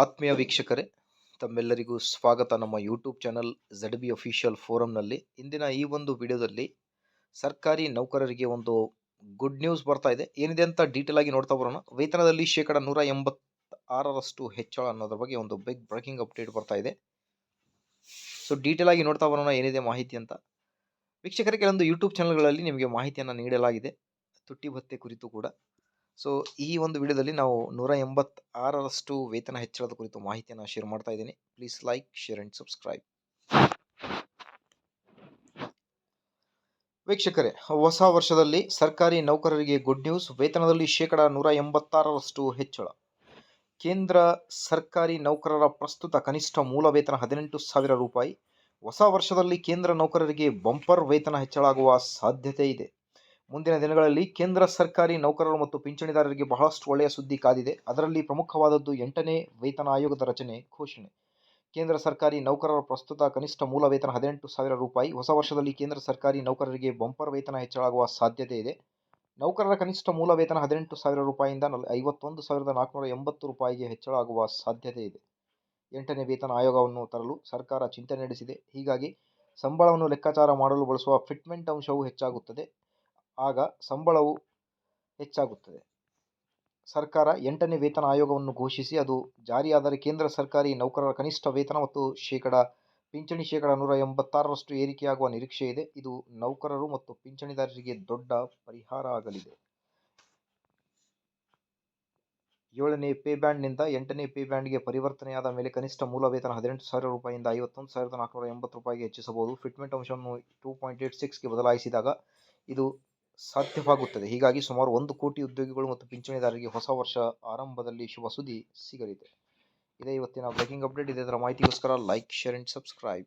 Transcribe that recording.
ಆತ್ಮೀಯ ವೀಕ್ಷಕರೇ, ತಮ್ಮೆಲ್ಲರಿಗೂ ಸ್ವಾಗತ. ನಮ್ಮ YouTube channel Z B official ಫೋರಮ್ನಲ್ಲಿ ಇಂದಿನ ಈ ಒಂದು ವಿಡಿಯೋದಲ್ಲಿ ಸರ್ಕಾರಿ ನೌಕರರಿಗೆ ಒಂದು ಗುಡ್ ನ್ಯೂಸ್ ಬರ್ತಾ ಇದೆ. ಏನಿದೆ ಅಂತ ಡೀಟೇಲ್ ಆಗಿ ನೋಡ್ತಾ ಬರೋಣ. ವೇತನದಲ್ಲಿ ಶೇಕಡ ನೂರ ಎಂಬತ್ತಾರರಷ್ಟು ಹೆಚ್ಚಳ ಅನ್ನೋದ್ರ ಬಗ್ಗೆ ಒಂದು ಬಿಗ್ ಬ್ರೇಕಿಂಗ್ ಅಪ್ಡೇಟ್ ಬರ್ತಾ ಇದೆ. ಸೊ ಡೀಟೇಲ್ ಆಗಿ ನೋಡ್ತಾ ಬರೋಣ ಏನಿದೆ ಮಾಹಿತಿ ಅಂತ. ವೀಕ್ಷಕರಿಗೆ ಕೆಲವೊಂದು ಯೂಟ್ಯೂಬ್ ಚಾನಲ್ಗಳಲ್ಲಿ ನಿಮಗೆ ಮಾಹಿತಿಯನ್ನು ನೀಡಲಾಗಿದೆ. ತುಟ್ಟಿ ಭತ್ತೆ ಕುರಿತು ಕೂಡ. ಸೊ ಈ ಒಂದು ವಿಡಿಯೋದಲ್ಲಿ ನಾವು ನೂರ ಎಂಬತ್ತಾರರಷ್ಟು ವೇತನ ಹೆಚ್ಚಳದ ಕುರಿತು ಮಾಹಿತಿಯನ್ನು ಶೇರ್ ಮಾಡ್ತಾ ಇದ್ದೀನಿ. Please like share and subscribe ವೀಕ್ಷಕರೇ, ಹೊಸ ವರ್ಷದಲ್ಲಿ ಸರ್ಕಾರಿ ನೌಕರರಿಗೆ ಗುಡ್ ನ್ಯೂಸ್ ವೇತನದಲ್ಲಿ ಶೇಕಡ ನೂರ ಎಂಬತ್ತಾರರಷ್ಟು ಹೆಚ್ಚಳ. ಕೇಂದ್ರ ಸರ್ಕಾರಿ ನೌಕರರ ಪ್ರಸ್ತುತ ಕನಿಷ್ಠ ಮೂಲ ವೇತನ ಹದಿನೆಂಟು ಸಾವಿರ ರೂಪಾಯಿ. ಹೊಸ ವರ್ಷದಲ್ಲಿ ಕೇಂದ್ರ ನೌಕರರಿಗೆ ಬಂಪರ್ ವೇತನ ಹೆಚ್ಚಳಾಗುವ ಸಾಧ್ಯತೆ ಇದೆ. ಮುಂದಿನ ದಿನಗಳಲ್ಲಿ ಕೇಂದ್ರ ಸರ್ಕಾರಿ ನೌಕರರು ಮತ್ತು ಪಿಂಚಣಿದಾರರಿಗೆ ಬಹಳಷ್ಟು ಒಳ್ಳೆಯ ಸುದ್ದಿ ಕಾದಿದೆ. ಅದರಲ್ಲಿ ಪ್ರಮುಖವಾದದ್ದು ಎಂಟನೇ ವೇತನ ಆಯೋಗದ ರಚನೆ ಘೋಷಣೆ. ಕೇಂದ್ರ ಸರ್ಕಾರಿ ನೌಕರರ ಪ್ರಸ್ತುತ ಕನಿಷ್ಠ ಮೂಲ ವೇತನ ಹದಿನೆಂಟು ಸಾವಿರ ರೂಪಾಯಿ. ಹೊಸ ವರ್ಷದಲ್ಲಿ ಕೇಂದ್ರ ಸರ್ಕಾರಿ ನೌಕರರಿಗೆ ಬಂಪರ್ ವೇತನ ಹೆಚ್ಚಳಾಗುವ ಸಾಧ್ಯತೆ ಇದೆ. ನೌಕರರ ಕನಿಷ್ಠ ಮೂಲ ವೇತನ ಹದಿನೆಂಟು ಸಾವಿರ ರೂಪಾಯಿಯಿಂದ ಐವತ್ತೊಂದು ಸಾವಿರದ ನಾಲ್ಕುನೂರ ಎಂಬತ್ತು ರೂಪಾಯಿಗೆ ಹೆಚ್ಚಳಾಗುವ ಸಾಧ್ಯತೆ ಇದೆ. ಎಂಟನೇ ವೇತನ ಆಯೋಗವನ್ನು ತರಲು ಸರ್ಕಾರ ಚಿಂತನೆ ನಡೆಸಿದೆ. ಹೀಗಾಗಿ ಸಂಬಳವನ್ನು ಲೆಕ್ಕಾಚಾರ ಮಾಡಲು ಬಳಸುವ ಫಿಟ್ಮೆಂಟ್ ಅಂಶವು ಹೆಚ್ಚಾಗುತ್ತದೆ. ಆಗ ಸಂಬಳವು ಹೆಚ್ಚಾಗುತ್ತದೆ. ಸರ್ಕಾರ ಎಂಟನೇ ವೇತನ ಆಯೋಗವನ್ನು ಘೋಷಿಸಿ, ಅದು ಜಾರಿಯಾದರೆ ಕೇಂದ್ರ ಸರ್ಕಾರಿ ನೌಕರರ ಕನಿಷ್ಠ ವೇತನ ಮತ್ತು ಶೇಕಡ, ಪಿಂಚಣಿ ಶೇಕಡ ನೂರ ಎಂಬತ್ತಾರರಷ್ಟು ಏರಿಕೆಯಾಗುವ ನಿರೀಕ್ಷೆ ಇದೆ. ಇದು ನೌಕರರು ಮತ್ತು ಪಿಂಚಣಿದಾರರಿಗೆ ದೊಡ್ಡ ಪರಿಹಾರ ಆಗಲಿದೆ. ಏಳನೇ ಪೇ ಬ್ಯಾಂಡ್ನಿಂದ ಎಂಟನೇ ಪೇ ಬ್ಯಾಂಡ್ಗೆ ಪರಿವರ್ತನೆಯಾದ ಮೇಲೆ ಕನಿಷ್ಠ ಮೂಲ ವೇತನ ಹದಿನೆಂಟು ಸಾವಿರ ರೂಪಾಯಿಯಿಂದ ಐವತ್ತೊಂದು ಸಾವಿರದ ನಾಲ್ಕುನೂರ ಎಂಬತ್ತು ರೂಪಾಯಿಗೆ ಹೆಚ್ಚಿಸಬಹುದು. ಫಿಟ್ಮೆಂಟ್ ಅಂಶವನ್ನು ಟೂ ಪಾಯಿಂಟ್ ಏಟ್ ಸಿಕ್ಸ್ಗೆ ಬದಲಾಯಿಸಿದಾಗ, ಇದು ಸಾಧ್ಯವಾಗುತ್ತದೆ. ಹೀಗಾಗಿ ಸುಮಾರು ಒಂದು ಕೋಟಿ ಉದ್ಯೋಗಿಗಳು ಮತ್ತು ಪಿಂಚಣಿದಾರರಿಗೆ ಹೊಸ ವರ್ಷ ಆರಂಭದಲ್ಲಿ ಶುಭ ಸುದ್ದಿ ಸಿಗಲಿದೆ. ಇದೇ ಇವತ್ತಿನ ಬ್ರೇಕಿಂಗ್ ಅಪ್ಡೇಟ್. ಇದೇ ಥರ ಮಾಹಿತಿಗೋಸ್ಕರ ಲೈಕ್ ಶೇರ್ ಆ್ಯಂಡ್ ಸಬ್ಸ್ಕ್ರೈಬ್